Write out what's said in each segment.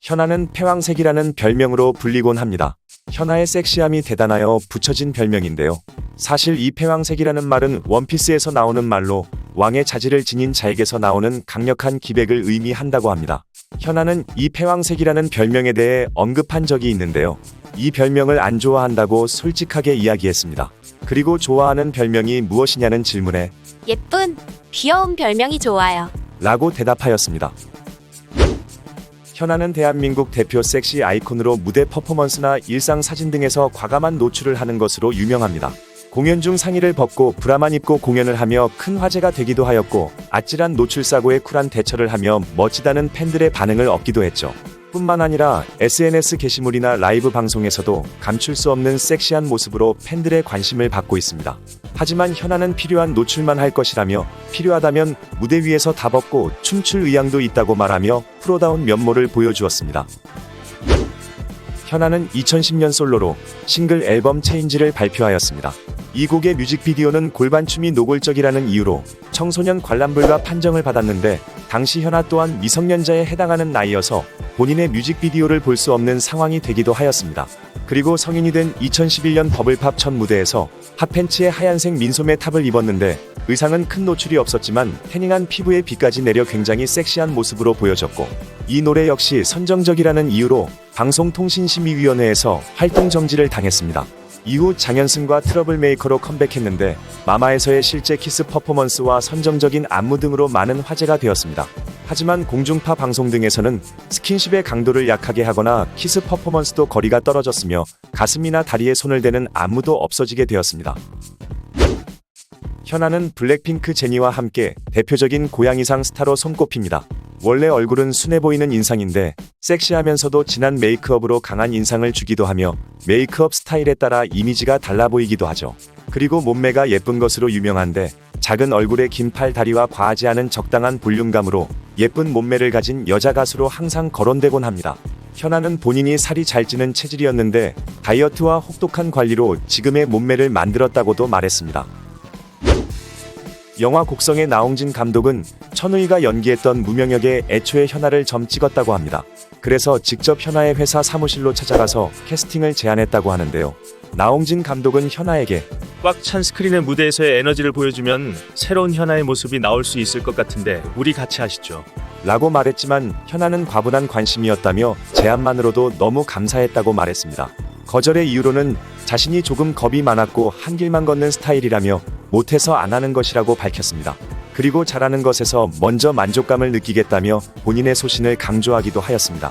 현아는 패왕색이라는 별명으로 불리곤 합니다. 현아의 섹시함이 대단하여 붙여진 별명인데요. 사실 이 패왕색이라는 말은 원피스에서 나오는 말로 왕의 자질을 지닌 자에게서 나오는 강력한 기백을 의미한다고 합니다. 현아는 이 패왕색이라는 별명에 대해 언급한 적이 있는데요. 이 별명을 안 좋아한다고 솔직하게 이야기했습니다. 그리고 좋아하는 별명이 무엇이냐는 질문에 예쁜, 귀여운 별명이 좋아요. 라고 대답하였습니다. 현아는 대한민국 대표 섹시 아이콘으로 무대 퍼포먼스나 일상 사진 등에서 과감한 노출을 하는 것으로 유명합니다. 공연 중 상의를 벗고 브라만 입고 공연을 하며 큰 화제가 되기도 하였고 아찔한 노출 사고에 쿨한 대처를 하며 멋지다는 팬들의 반응을 얻기도 했죠. 뿐만 아니라 SNS 게시물이나 라이브 방송에서도 감출 수 없는 섹시한 모습으로 팬들의 관심을 받고 있습니다. 하지만 현아는 필요한 노출만 할 것이라며 필요하다면 무대 위에서 다 벗고 춤출 의향도 있다고 말하며 프로다운 면모를 보여주었습니다. 현아는 2010년 솔로로 싱글 앨범 체인지를 발표하였습니다. 이 곡의 뮤직비디오는 골반춤이 노골적이라는 이유로 청소년 관람불가 판정을 받았는데 당시 현아 또한 미성년자에 해당하는 나이여서 본인의 뮤직비디오를 볼 수 없는 상황이 되기도 하였습니다. 그리고 성인이 된 2011년 버블팝 첫 무대에서 핫팬츠에 하얀색 민소매 탑을 입었는데 의상은 큰 노출이 없었지만 태닝한 피부에 비까지 내려 굉장히 섹시한 모습으로 보여졌고 이 노래 역시 선정적이라는 이유로 방송통신심의위원회에서 활동 정지를 당했습니다. 이후 장현승과 트러블 메이커로 컴백했는데 마마에서의 실제 키스 퍼포먼스와 선정적인 안무 등으로 많은 화제가 되었습니다. 하지만 공중파 방송 등에서는 스킨십의 강도를 약하게 하거나 키스 퍼포먼스도 거리가 떨어졌으며 가슴이나 다리에 손을 대는 안무도 없어지게 되었습니다. 현아는 블랙핑크 제니와 함께 대표적인 고양이상 스타로 손꼽힙니다. 원래 얼굴은 순해 보이는 인상인데 섹시하면서도 진한 메이크업으로 강한 인상을 주기도 하며 메이크업 스타일에 따라 이미지가 달라 보이기도 하죠. 그리고 몸매가 예쁜 것으로 유명한데 작은 얼굴에 긴 팔 다리와 과하지 않은 적당한 볼륨감으로 예쁜 몸매를 가진 여자 가수로 항상 거론되곤 합니다. 현아는 본인이 살이 잘 찌는 체질이었는데 다이어트와 혹독한 관리로 지금의 몸매를 만들었다고도 말했습니다. 영화 곡성의 나홍진 감독은 천우희가 연기했던 무명역에 애초에 현아를 점 찍었다고 합니다. 그래서 직접 현아의 회사 사무실로 찾아가서 캐스팅을 제안했다고 하는데요. 나홍진 감독은 현아에게 꽉 찬 스크린의 무대에서의 에너지를 보여주면 새로운 현아의 모습이 나올 수 있을 것 같은데 우리 같이 하시죠. 라고 말했지만 현아는 과분한 관심이었다며 제안만으로도 너무 감사했다고 말했습니다. 거절의 이유로는 자신이 조금 겁이 많았고 한 길만 걷는 스타일이라며 못해서 안 하는 것이라고 밝혔습니다. 그리고 잘하는 것에서 먼저 만족감을 느끼겠다며 본인의 소신을 강조하기도 하였습니다.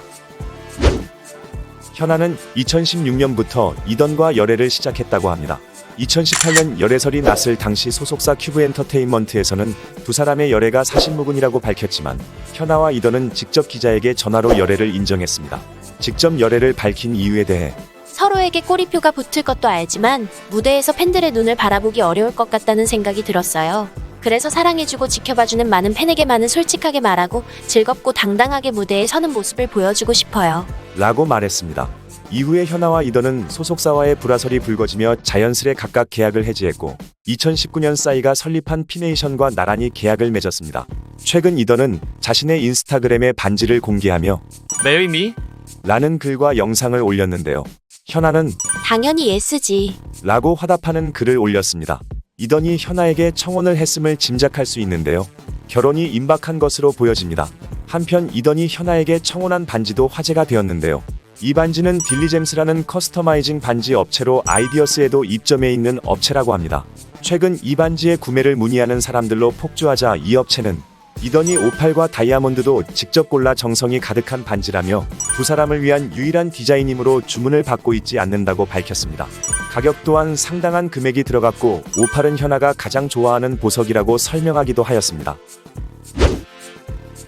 현아는 2016년부터 이던과 열애를 시작했다고 합니다. 2018년 열애설이 났을 당시 소속사 큐브 엔터테인먼트에서는 두 사람의 열애가 사실무근이라고 밝혔지만 현아와 이던은 직접 기자에게 전화로 열애를 인정했습니다. 직접 열애를 밝힌 이유에 대해 서로에게 꼬리표가 붙을 것도 알지만 무대에서 팬들의 눈을 바라보기 어려울 것 같다는 생각이 들었어요. 그래서 사랑해주고 지켜봐주는 많은 팬에게만은 솔직하게 말하고 즐겁고 당당하게 무대에 서는 모습을 보여주고 싶어요. 라고 말했습니다. 이후에 현아와 이던은 소속사와의 불화설이 불거지며 자연스레 각각 계약을 해지했고 2019년 싸이가 설립한 피네이션과 나란히 계약을 맺었습니다. 최근 이던은 자신의 인스타그램에 반지를 공개하며 Marry me? 라는 글과 영상을 올렸는데요. 현아는 당연히 예스지. 라고 화답하는 글을 올렸습니다. 이던이 현아에게 청혼을 했음을 짐작할 수 있는데요. 결혼이 임박한 것으로 보여집니다. 한편 이던이 현아에게 청혼한 반지도 화제가 되었는데요. 이 반지는 딜리잼스라는 커스터마이징 반지 업체로 아이디어스에도 입점해 있는 업체라고 합니다. 최근 이 반지의 구매를 문의하는 사람들로 폭주하자 이 업체는 이더니 오팔과 다이아몬드도 직접 골라 정성이 가득한 반지라며 두 사람을 위한 유일한 디자인이므로 주문을 받고 있지 않는다고 밝혔습니다. 가격 또한 상당한 금액이 들어갔고 오팔은 현아가 가장 좋아하는 보석이라고 설명하기도 하였습니다.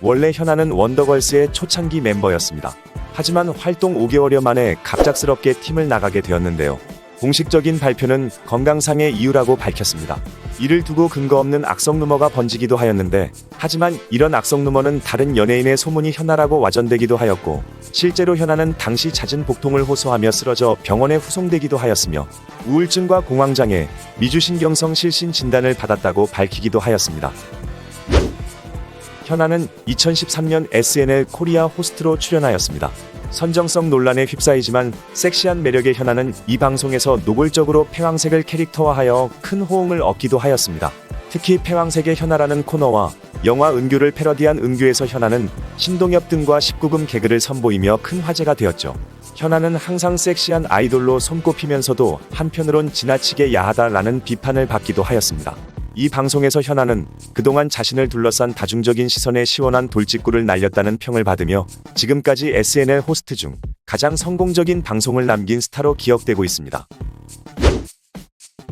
원래 현아는 원더걸스의 초창기 멤버였습니다. 하지만 활동 5개월여 만에 갑작스럽게 팀을 나가게 되었는데요. 공식적인 발표는 건강상의 이유라고 밝혔습니다. 이를 두고 근거 없는 악성 루머가 번지기도 하였는데, 하지만 이런 악성 루머는 다른 연예인의 소문이 현아라고 와전되기도 하였고, 실제로 현아는 당시 잦은 복통을 호소하며 쓰러져 병원에 후송되기도 하였으며, 우울증과 공황장애, 미주신경성 실신 진단을 받았다고 밝히기도 하였습니다. 현아는 2013년 SNL 코리아 호스트로 출연하였습니다. 선정성 논란에 휩싸이지만 섹시한 매력의 현아는 이 방송에서 노골적으로 패왕색을 캐릭터화하여 큰 호응을 얻기도 하였습니다. 특히 패왕색의 현아라는 코너와 영화 은규를 패러디한 은규에서 현아는 신동엽 등과 19금 개그를 선보이며 큰 화제가 되었죠. 현아는 항상 섹시한 아이돌로 손꼽히면서도 한편으론 지나치게 야하다라는 비판을 받기도 하였습니다. 이 방송에서 현아는 그동안 자신을 둘러싼 다중적인 시선에 시원한 돌직구를 날렸다는 평을 받으며 지금까지 SNL 호스트 중 가장 성공적인 방송을 남긴 스타로 기억되고 있습니다.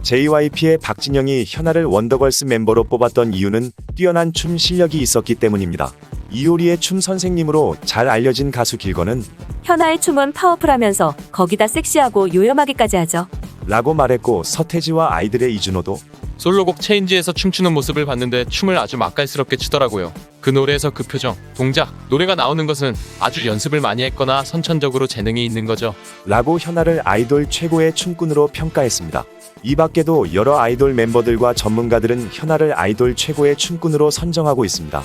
JYP의 박진영이 현아를 원더걸스 멤버로 뽑았던 이유는 뛰어난 춤 실력이 있었기 때문입니다. 이효리의 춤 선생님으로 잘 알려진 가수 길건은 현아의 춤은 파워풀하면서 거기다 섹시하고 요염하기까지 하죠. 라고 말했고 서태지와 아이들의 이준호도 솔로곡 체인지에서 춤추는 모습을 봤는데 춤을 아주 맛깔스럽게 추더라고요. 그 노래에서 그 표정, 동작, 노래가 나오는 것은 아주 연습을 많이 했거나 선천적으로 재능이 있는 거죠. 라고 현아를 아이돌 최고의 춤꾼으로 평가했습니다. 이 밖에도 여러 아이돌 멤버들과 전문가들은 현아를 아이돌 최고의 춤꾼으로 선정하고 있습니다.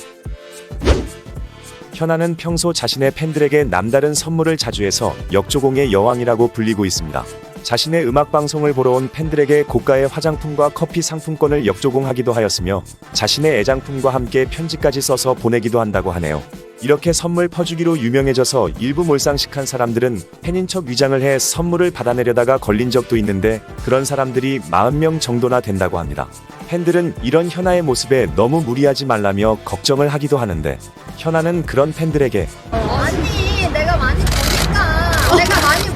현아는 평소 자신의 팬들에게 남다른 선물을 자주 해서 역조공의 여왕이라고 불리고 있습니다. 자신의 음악 방송을 보러 온 팬들에게 고가의 화장품과 커피 상품권을 역조공하기도 하였으며 자신의 애장품과 함께 편지까지 써서 보내기도 한다고 하네요. 이렇게 선물 퍼주기로 유명해져서 일부 몰상식한 사람들은 팬인 척 위장을 해 선물을 받아내려다가 걸린 적도 있는데 그런 사람들이 40명 정도나 된다고 합니다. 팬들은 이런 현아의 모습에 너무 무리하지 말라며 걱정을 하기도 하는데 현아는 그런 팬들에게 아니 내가 많이 버니까 내가 많이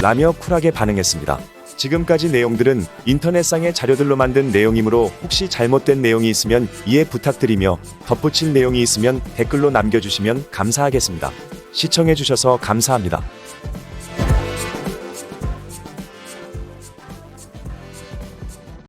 라며 쿨하게 반응했습니다. 지금까지 내용들은 인터넷상의 자료들로 만든 내용이므로 혹시 잘못된 내용이 있으면 이해 부탁드리며 덧붙일 내용이 있으면 댓글로 남겨주시면 감사하겠습니다. 시청해주셔서 감사합니다.